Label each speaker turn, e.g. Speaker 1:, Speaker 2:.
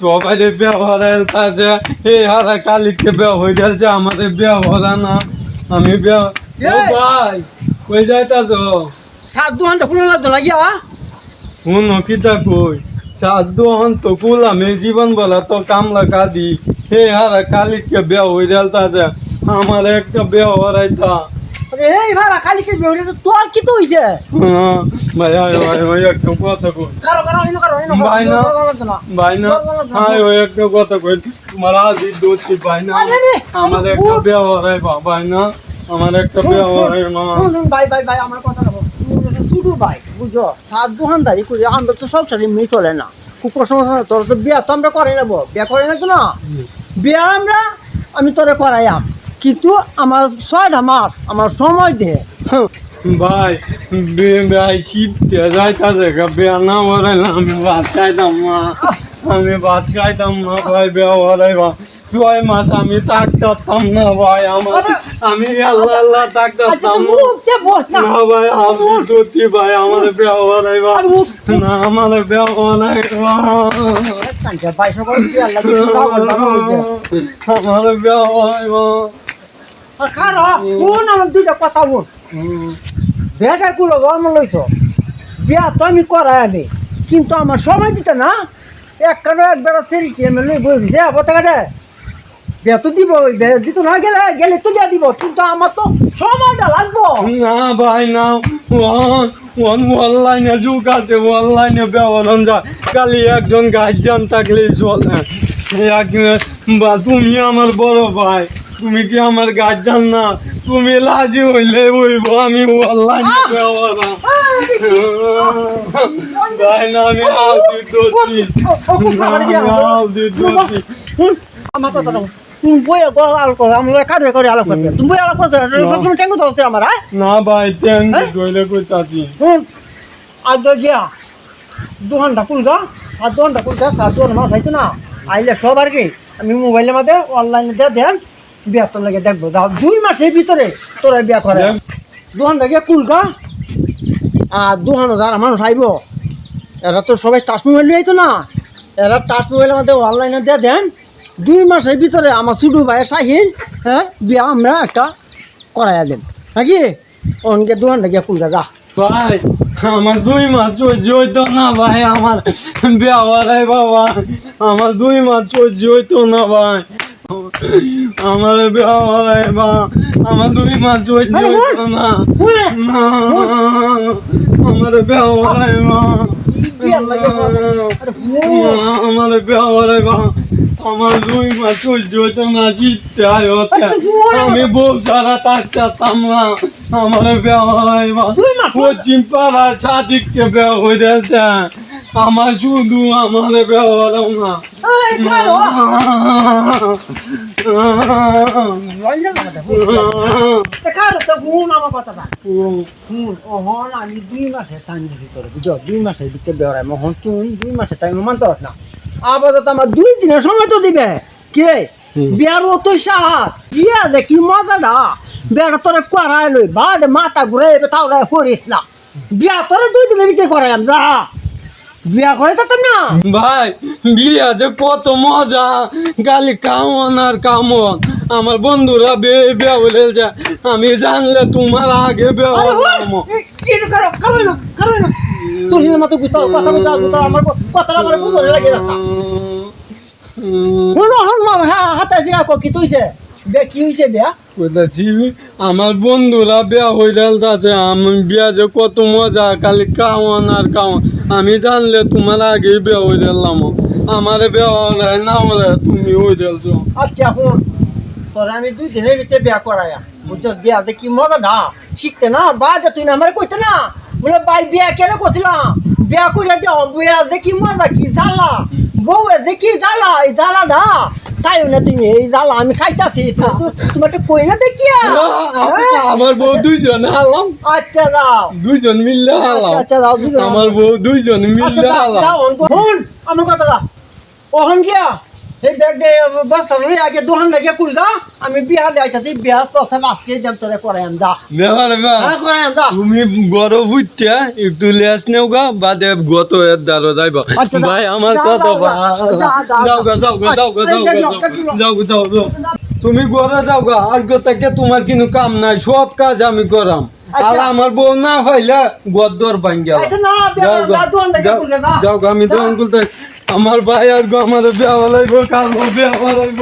Speaker 1: সবাই ব্যবহার আছে এই হারা কালিকে ব্যবহার যাচ্ছে আমাদের ব্যবহার না আমি! ভাই কই যাইতাছ?
Speaker 2: সাত দু ঘণ্টা খুলে লাগতো লাগিয়া
Speaker 1: শুন কিতা কই? অন্ত কুল আমি জীবন বলা তো কামলা কাদি। হে হারা কালিকে ব্যবহার যাচ্ছে আমার একটা ব্যবহার আইতা।
Speaker 2: এই ভাড়া বেউরে তোর কি তো হইছে?
Speaker 1: ভাই ভাই ভাই ভাই একটা কথা কই।
Speaker 2: কারও কারও ইনো কারও ইনো
Speaker 1: ভাই না ভাই না ওই একটা কথা কই। তোমার আজি দোষী ভাই না? আমার একটা ব্যবহার হয় ভাই না? আমার একটা ব্যবহার হয় মা।
Speaker 2: ভাই ভাই ভাই আমার কথা রাখো। শুধু ভাই বুঝছ? সাত দু ঘন্টাই করি আমরা তো সব সারি মিস চলে না। মতো তোর তো বিয়া তো আমরা করে নেব বিয়া করে না? না বিয়া আমরা আমি তোরে করাইয়াম। কিন্তু আমার ছয়টা মাস আমার সময় দে।
Speaker 1: ভাই ভাই শীতে যাইতাছে গা বেয়া না বলে না আমি ভাত খাইতাম মা আমি ভাত খাইতাম না ভাই ব্যবহার হয় বা ছয় মাস আমি থাকতাম না ভাই আমার আমি আল্লাহ আল্লাহ
Speaker 2: আচ্ছা
Speaker 1: থাকতাম না
Speaker 2: বস না।
Speaker 1: ভাই আমি করছি ভাই আমার ব্যবহার হয় বা না আমার ব্যবহার বা
Speaker 2: কাঞ্চা পয়সা করে দিয়ে আল্লাহ কিছু দাও, আল্লাহ বলছে।
Speaker 1: আমার ব্যবহার হয় বা
Speaker 2: খারো কোন আমার দুইটা কথা বল বিয়াটা কুলো গরম লইছ বিয়া তো আমি করাই আনি কিন্তু আমার সময় দিতে না। এক কারও এক বেড়া তেরি কি আমি লই বই দিছে পতাকাটা বিয়া তো দিব দিত না গেলে গেলে তো বিয়া দিব কিন্তু আমার তো সময়টা লাগবো।
Speaker 1: না ভাই না ওয়ান অনলাইনে যুগ আছে অনলাইনে ব্যবহার যায় খালি একজন গার্জিয়ান থাকলে চলে। তুমি আমার বড় ভাই। তুমি কি আমার গার্জিয়ান না? তুমি লাজি হইলে হইব আমি ভাই না আমি আউদি দোষী আমি আউদি দোষী
Speaker 2: আমার কথা না তুমি বই আলো করো আমরা কারে করে আলো করবে তুমি বই আলো করছ সবসময় টেঙ্গু ধরছে আমার হ্যাঁ?
Speaker 1: না ভাই টেন ধইলে কইতাছি।
Speaker 2: শুন আজ তো গিয়া দু ঘণ্টা কুলগা সাত দু ঘণ্টা কুলগা সাত দু ঘণ্টা মাস হয়েছে না? আইলে সব আর কি আমি মোবাইলের মধ্যে অনলাইনে দিয়ে দেন। বিয়া তোর লাগে দেখব। দুই মাসের ভিতরে তোরা বিয়া করে দু ঘণ্টা গিয়া কুলগা আর দু ঘণ্টা যারা মানুষ আইব এরা তো সবাই টাচ মোবাইল নিয়ে আইতো না। এরা টাচ মোবাইলের মধ্যে অনলাইনে দিয়ে দেন। দুই মাসের ভিতরে আমার ছোটো ভাইয়ের সাহিল হ্যাঁ বিয়া আমরা একটা করাইয়া দেন নাকি? অনকে দু ঘণ্টা গিয়া কুলগা যা।
Speaker 1: ভাই আমার দুই মাস হইতো না ভাই। আমার ব্যবহার হয় বাবা। আমার দুই মাস হইতো না ভাই। আমার হয় বা আমার দুই
Speaker 2: বল।
Speaker 1: হইতো না। আমার ব্যবহার মা। আমার ব্যবহার বা আমার দুই মাস সহ্য হইতো না শীতে হতে আমি বউ সারা থাকতাম না। আমার ব্যবহার বা
Speaker 2: দুই
Speaker 1: পশ্চিম পাড়া সাদিককে ব্যবহার হয়েছে আমার শুধু আমার ব্যবহার না।
Speaker 2: আপাতত আমার দুই দিনের সময় তো দিবে। কি বিয়ার তো সাহাত বিয়া দে মজাটা। বিয়াটা তোরে করাই লই বাদ মাথা ঘুরে তাও করিস না। বিয়া তোরে দুই দিনের ভিতরে করাই যা। বিয়া করে তো না
Speaker 1: ভাই বিয়ে যে কত মজা। গালি কামন আর কামন। আমার বন্ধুরা বিয়ে বিয়ে বলেছে আমি জানলে তোমার আগে বিয়ে
Speaker 2: না না। তুই মতো গুতাও কথা বলতে গুতাও আমার কথাটা আমার বুঝতে লাগে হাতে জিরা কো কি তুইছে? বে কি হইছে বে
Speaker 1: বলতেছি আমার বন্ধুরা বিয়া হয়ে আছে আমি বিয়া যে কত মজা খালি কামন আর কামন। আমি জানলে তোমার আগে বিয়া হয়ে গেলাম। আমার বিয়া হলে না হলে তুমি হয়ে গেলছো।
Speaker 2: আচ্ছা হন। তোর আমি দুই দিনের ভিতরে বিয়া করায়া। বুঝছ, বিয়া দেখি মজা না, শিখতে না বা যে তুই না আমার কইতে না। বলে, ভাই, বিয়া কেন করছিলাম? বিয়া করে যাও বিয়া দেখি মজা কি জ্বালা। বউ দেখি জ্বালা, এই জ্বালা না তাই না তুমি এই জ্বালা আমি খাইতাছি তোমার তো কই না দেখিয়া। হ্যাঁ?
Speaker 1: আমার বউ দুইজন হালাম।
Speaker 2: আচ্ছা দাও
Speaker 1: দুইজন মিললে
Speaker 2: আচ্ছা
Speaker 1: হালাম।
Speaker 2: আচ্ছা দাও দুজন
Speaker 1: আমার বউ দুইজন
Speaker 2: আচ্ছা
Speaker 1: মিললে হালাম।
Speaker 2: শুন আমার কথাটা। ওহন গিয়া। এই ব্যাগ বস্তা লই আগে দোকান লাগে কুলগা আমি বিহালে আইতাছি বিহার তো আজকে দেন তোরে করে আন দা
Speaker 1: ব্যাপার
Speaker 2: হ্যাঁ করে আন দা
Speaker 1: তুমি গরম উঠতে একটু লেস নেও গা বাদে গত এর দ্বারা যাইব।
Speaker 2: আচ্ছা,
Speaker 1: ভাই আমার কত। যাও গা যাও গা যাও গা যাও গা যাও গা, যাও গা, তুমি ঘরে যাও গা আজকে থেকে তোমার কোনো কাম নাই সব কাজ আমি করাম। আর
Speaker 2: আচ্ছা।
Speaker 1: আমার বউ না হইলে গদ্দর ভাঙ্গ।
Speaker 2: আচ্ছা
Speaker 1: যাও গা,
Speaker 2: দা
Speaker 1: যাও-
Speaker 2: দা
Speaker 1: গা, আমি
Speaker 2: দা।
Speaker 1: দোকান খুলতে আমার ভাই আজকে আমার বিয়া বলাইব কাল বিয়া বলাইব